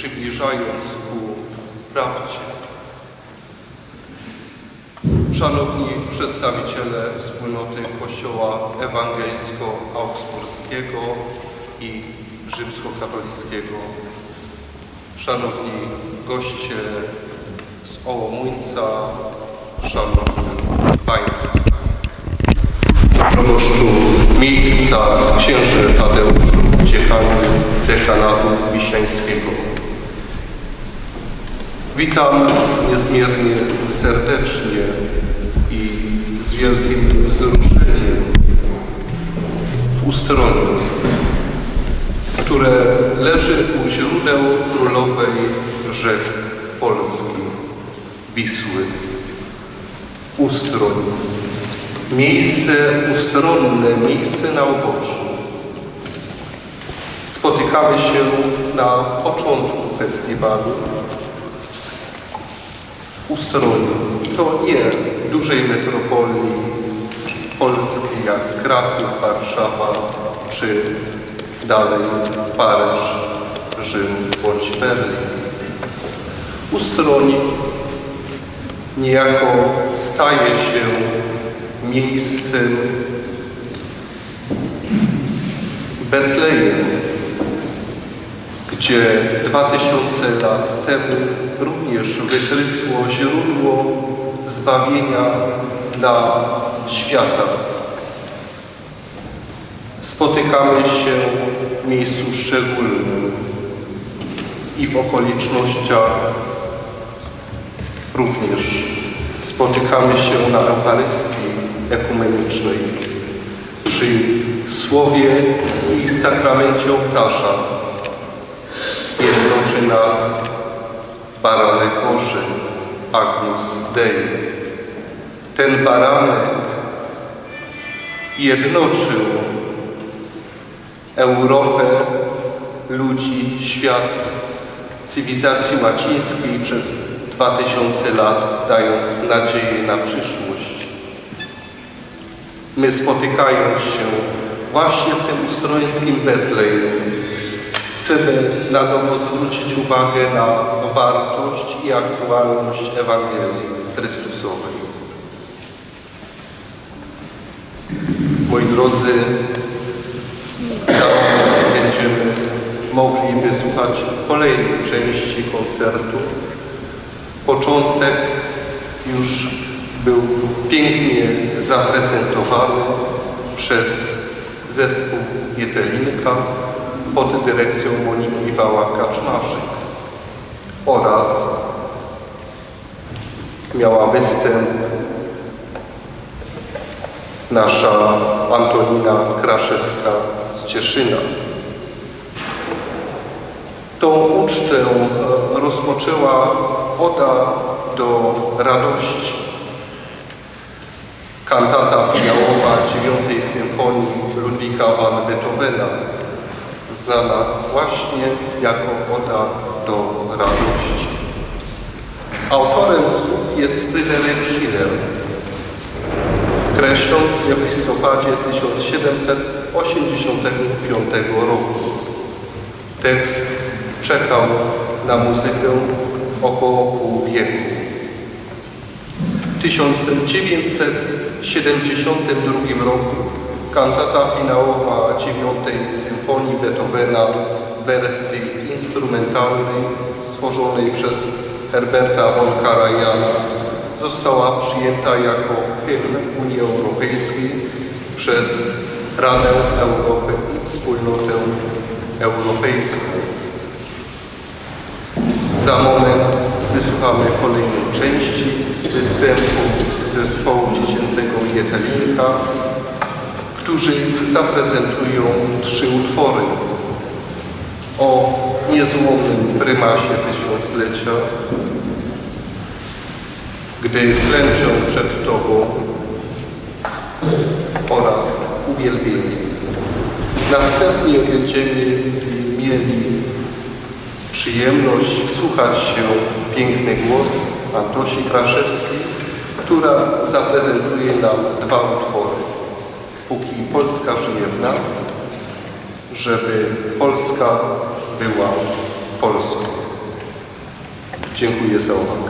przybliżając ku prawdzie. Szanowni przedstawiciele wspólnoty Kościoła Ewangelicko-Augsburskiego i Rzymskokatolickiego, szanowni goście z Ołomuńca, szanowni Państwo. Proboszczu miejsca księży Tadeuszu, dziekanu dekanatu wiśniańskiego. Witam niezmiernie serdecznie i z wielkim wzruszeniem w Ustroniu, które leży u źródeł królowej rzek Polski, Wisły. Ustroń. Miejsce ustronne, miejsce na uboczu. Spotykamy się na początku festiwalu Ustroniu. I to nie dużej metropolii polskiej jak Kraków, Warszawa czy dalej Paryż, Rzym bądź Berlin. Ustroń niejako staje się miejscem Betlejem, gdzie dwa tysiące lat temu również wytrysło źródło zbawienia dla świata. Spotykamy się w miejscu szczególnym i w okolicznościach również spotykamy się na Eucharystii ekumenicznej przy Słowie i sakramencie ołtarza. Jednoczy nas baranek Boży, Agnus Dei. Ten baranek jednoczył Europę, ludzi, świat, cywilizacji łacińskiej przez 2000 lat, dając nadzieję na przyszłość. My spotykając się właśnie w tym ustrońskim Betlejem chcemy na nowo zwrócić uwagę na wartość i aktualność Ewangelii Chrystusowej. Moi drodzy, będziemy mogli wysłuchać kolejnej części koncertu. Początek już był pięknie zaprezentowany przez zespół Jetelinka pod dyrekcją Moniki Wała-Kaczmarzyk oraz miała występ nasza Antonina Kraszewska z Cieszyna. Tą ucztę e, rozpoczęła Oda do radości. Kantata finałowa dziewiątej symfonii Ludwika van Beethovena, znana właśnie jako Oda do radości. Autorem słów jest Fryderyk Schiller, kreśląc je w listopadzie 1785 roku. Tekst czekał na muzykę około pół wieku. W 1972 roku kantata finałowa dziewiątej symfonii Beethovena w wersji instrumentalnej stworzonej przez Herberta von Karajana została przyjęta jako hymn Unii Europejskiej przez Radę Europy i Wspólnotę Europejską. Za moment wysłuchamy kolejnej części występu zespołu dziecięcego Jetelinka, którzy zaprezentują trzy utwory o niezłomnym prymasie tysiąclecia, gdy klęczę przed Tobą oraz uwielbienie. Następnie będziemy mieli przyjemność wsłuchać się w piękny głos Antosi Kraszewskiej, która zaprezentuje nam dwa utwory. Póki Polska żyje w nas, żeby Polska była Polską. Dziękuję za uwagę.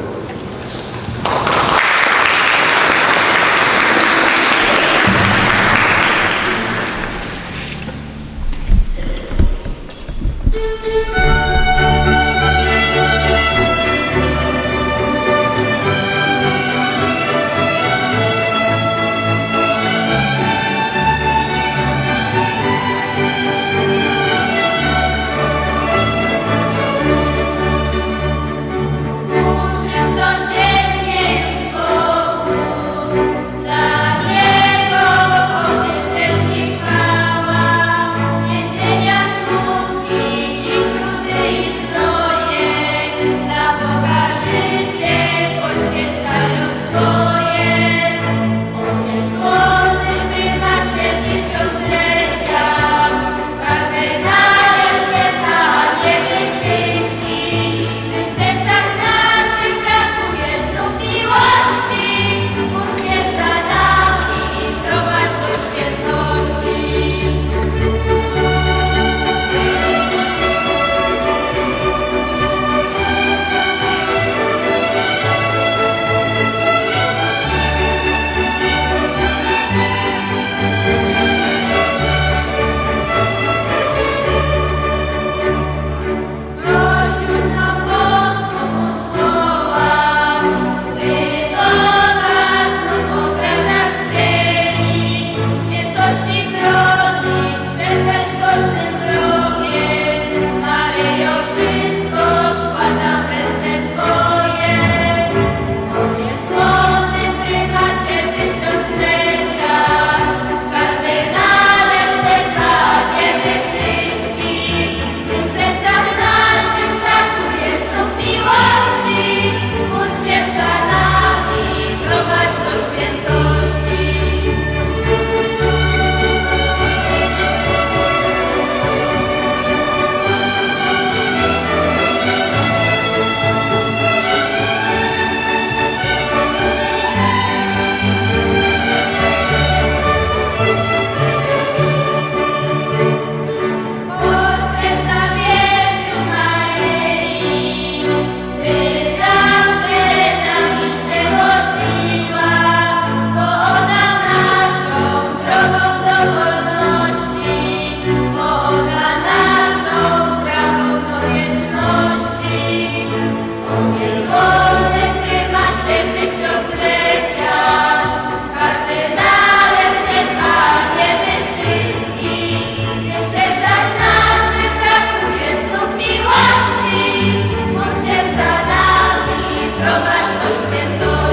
天都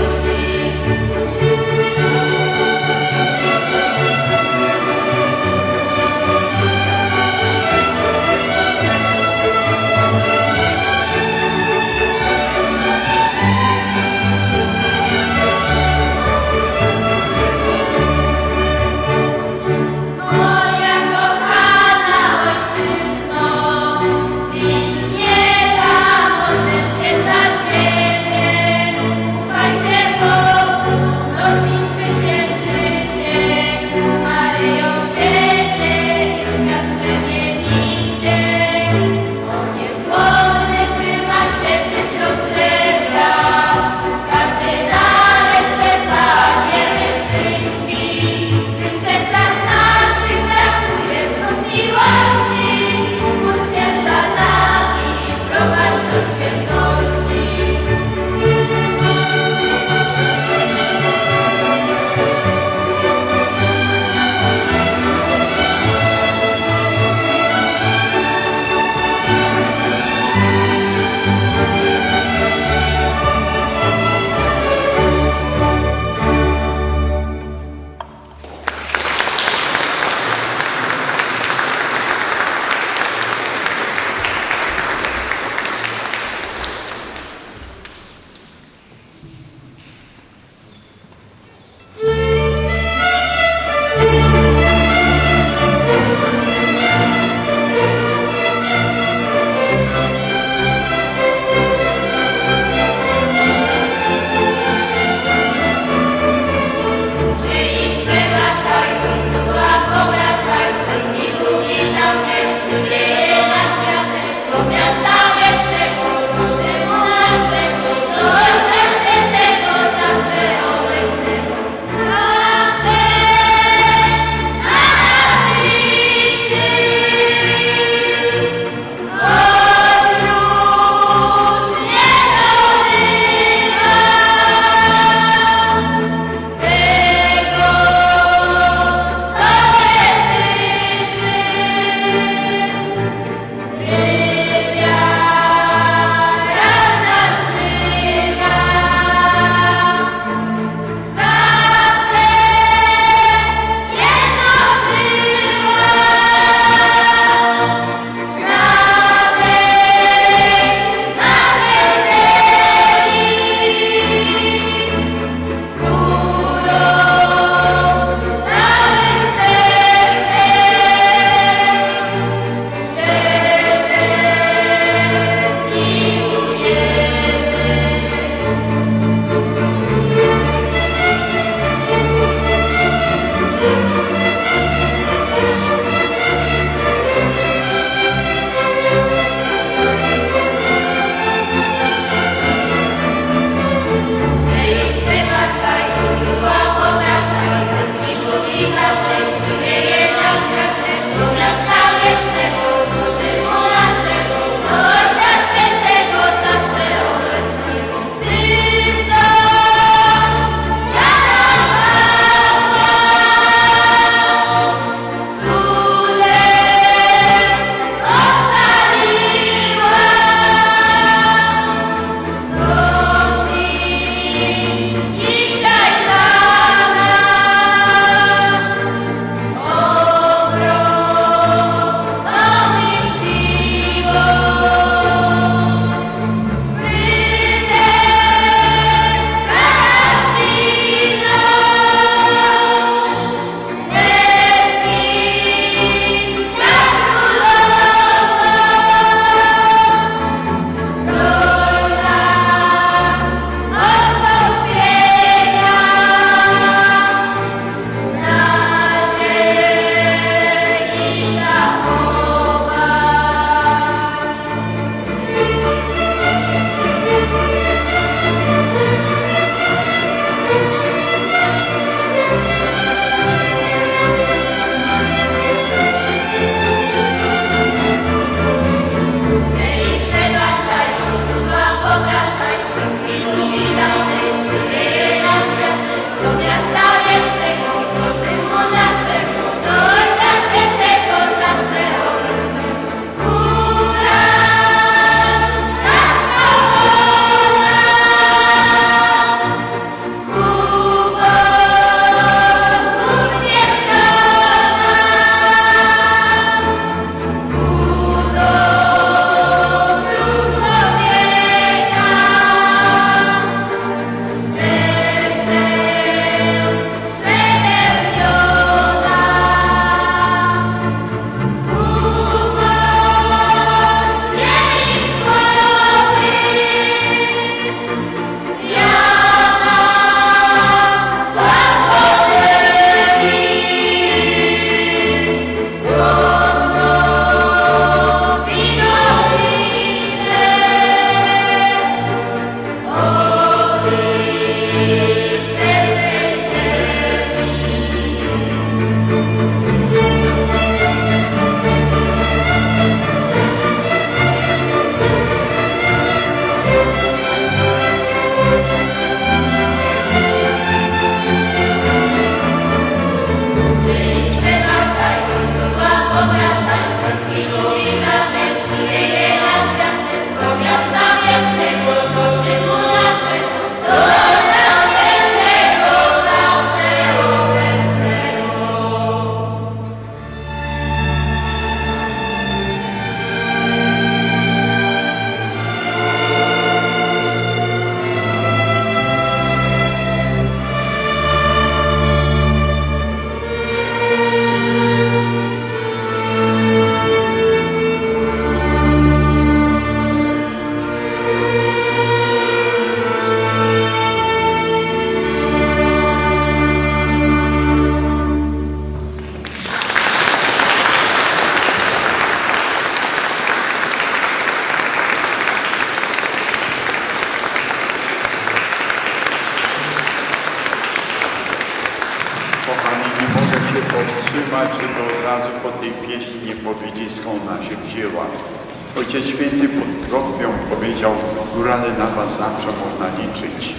Ojciec Święty pod Krokwią powiedział, górale na was zawsze można liczyć.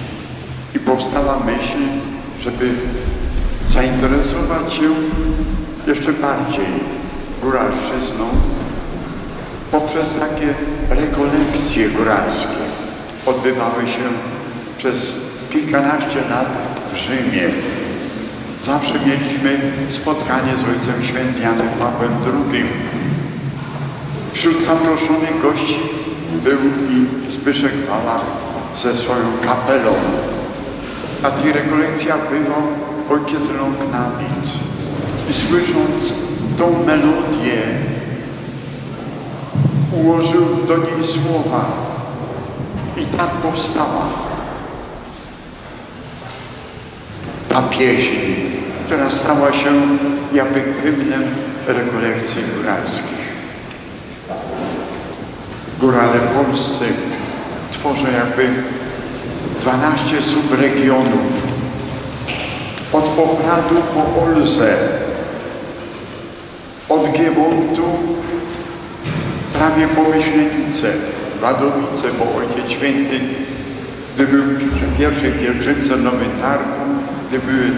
I powstała myśl, żeby zainteresować się jeszcze bardziej góralszczyzną poprzez takie rekolekcje góralskie. Odbywały się przez kilkanaście lat w Rzymie. Zawsze mieliśmy spotkanie z Ojcem Świętym Janem Pawłem II. Wśród zaproszonych gości był i Zbyszek Wałach ze swoją kapelą. Na tych rekolekcjach bywał ojciec Rąknawic. I słysząc tą melodię, ułożył do niej słowa. I tak powstała ta pieśń, która stała się jakby hymnem rekolekcji góralskich. Górale polscy tworzą jakby 12 subregionów. Od Popradu po Olzę, od Giewontu prawie po Myślenicę, Wadowice, bo Ojciec Święty, gdy był przy pierwszej pielgrzymce w Nowym Targu, gdy były,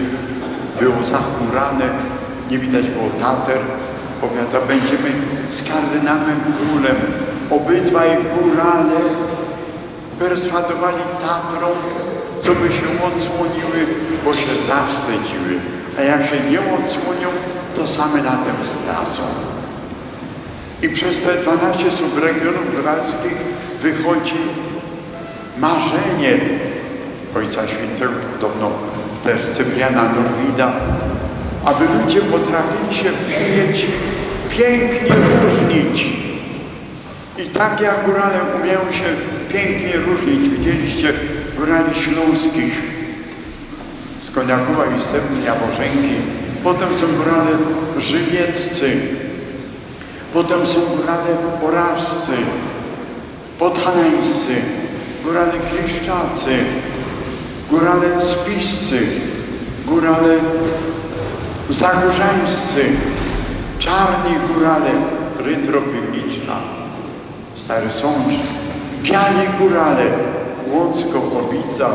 było zachmurane, nie widać było Tater, powiada, będziemy z kardynałem królem, obydwaj górale perswadowali Tatrą, co by się odsłoniły, bo się zawstydziły. A jak się nie odsłonią, to same na tym stracą. I przez te 12 subregionów góralskich wychodzi marzenie Ojca Świętego, podobno też Cypriana Norwida, aby ludzie potrafili się umieć pięknie różnić. I tak jak górale umieją się pięknie różnić, widzieliście górali śląskich z Koniakowa i Stepni Jaworzenki, potem są górale żywieccy, potem są górale orawscy, podhalańscy, górale kliszczacy, górale spiscy, górale zagórzańscy, czarni górale, rytro piwniczna, Stary Sącz, biali górale, Łódzko, Obica,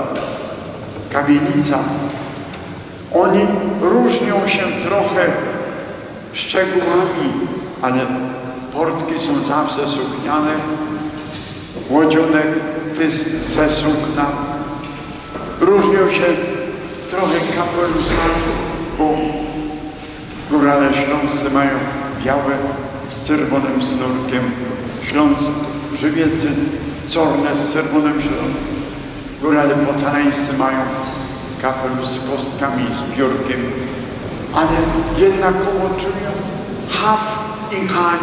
Kamienica. Oni różnią się trochę szczegółami, ale portki są zawsze sukniane, łodzionek ty- ze sukna. Różnią się trochę kapelusami, bo górale śląscy mają białe z czerwonym sznurkiem, śląscy, żywieccy czarne z czerwonym. Górale potarańscy mają kapelusz z kostkami, z piórkiem, ale jednakowo czują haf i hań.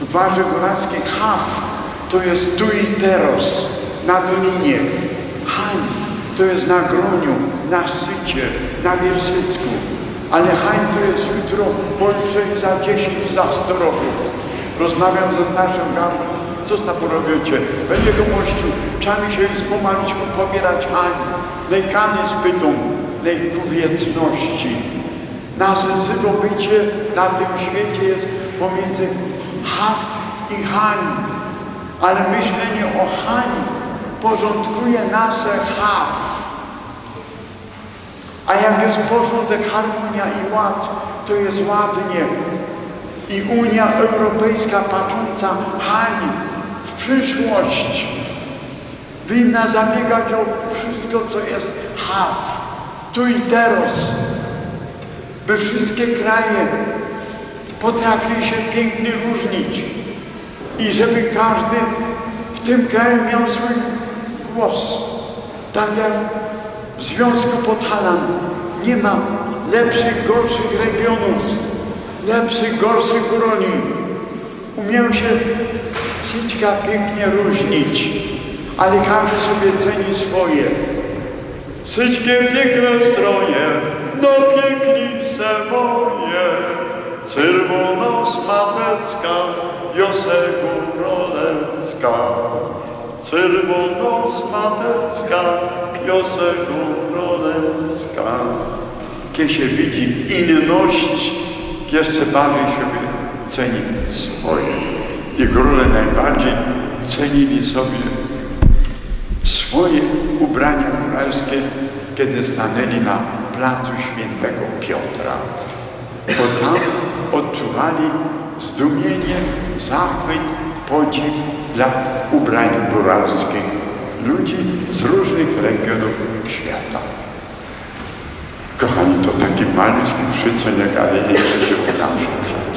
W gwarze góralskiej haf to jest tu i teraz, na dolinie. Hań to jest na groniu, na szczycie, na Wiersycku. Ale hań to jest jutro, pojutrze, za 10, za 100 roków. Rozmawiam ze starszym gardem, co sta porobicie? Będzie gomościu, trzeba się już pomaluczku pobierać hań. Lejkany spytą, lejku wieczności. Nasensywo bycie na tym świecie jest pomiędzy haf i hań. Ale myślenie o hań porządkuje nasze haf. A jak jest porządek, harmonia i ład, to jest ładnie. I Unia Europejska patrząca hań w przyszłość winna zabiegać o wszystko, co jest haf, tu i teraz, by wszystkie kraje potrafili się pięknie różnić i żeby każdy w tym kraju miał swój głos. Tak jak w Związku Podhalan nie ma lepszych, gorszych regionów, lepszych, gorszych góroli. Umieją się Syćka pięknie różnić, ale każdy sobie ceni swoje. Syćkie piękne stroje, no pięknice moje, czerwona smatecka, Josegu Rolecka. Czerwona smatecka, Josegu Rolecka. Kiedy się widzi inność jeszcze bardziej sobie cenili swoje. I króle najbardziej cenili sobie swoje ubrania królewskie, kiedy stanęli na placu świętego Piotra. Bo tam odczuwali zdumienie, zachwyt, podziw dla ubrań góralskich ludzi z różnych regionów świata. Kochani, to taki malutki przycenek, ale jeszcze się ukaże.